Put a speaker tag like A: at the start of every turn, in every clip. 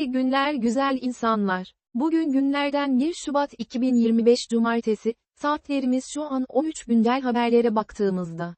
A: İyi günler güzel insanlar. Bugün günlerden 1 Şubat 2025 Cumartesi, saatlerimiz şu an 13 güncel haberlere baktığımızda.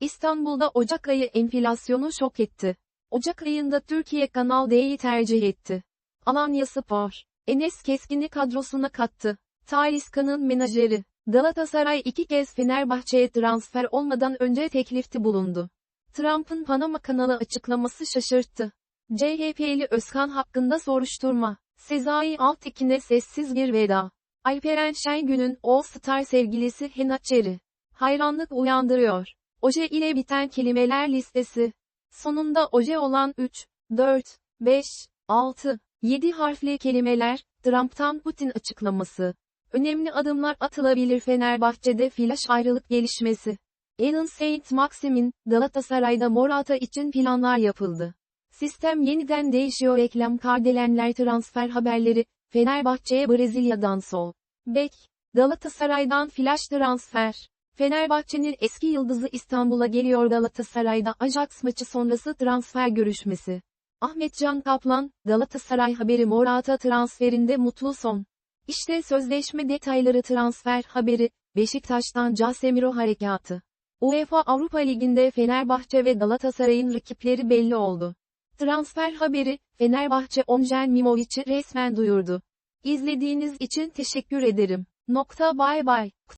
A: İstanbul'da Ocak ayı enflasyonu şok etti. Ocak ayında Türkiye Kanal D'yi tercih etti. Alanya Spor, Enes Keskin'i kadrosuna kattı. Talisca'nın menajeri, Galatasaray iki kez Fenerbahçe'ye transfer olmadan önce teklifti bulundu. Trump'ın Panama kanalı açıklaması şaşırttı. CHP'li Özkan hakkında soruşturma. Sezai Altekin'e sessiz bir veda. Alperen Şengün'ün All Star sevgilisi Henat Çeri. Hayranlık uyandırıyor. Oje ile biten kelimeler listesi. Sonunda oje olan 3, 4, 5, 6, 7 harfli kelimeler, Trump'tan Putin açıklaması. Önemli adımlar atılabilir Fenerbahçe'de flash ayrılık gelişmesi. Alan Saint Maximin, Galatasaray'da Morata için planlar yapıldı. Sistem yeniden değişiyor reklam kardelenler transfer haberleri, Fenerbahçe'ye Brezilya'dan sol. Bek, Galatasaray'dan flash transfer. Fenerbahçe'nin eski yıldızı İstanbul'a geliyor Galatasaray'da Ajax maçı sonrası transfer görüşmesi. Ahmet Can Kaplan, Galatasaray haberi Morata transferinde mutlu son. İşte sözleşme detayları transfer haberi, Beşiktaş'tan Casemiro harekatı. UEFA Avrupa Ligi'nde Fenerbahçe ve Galatasaray'ın rakipleri belli oldu. Transfer haberi, Fenerbahçe Omjen Mimovic'i resmen duyurdu. İzlediğiniz için teşekkür ederim. Nokta bay bay.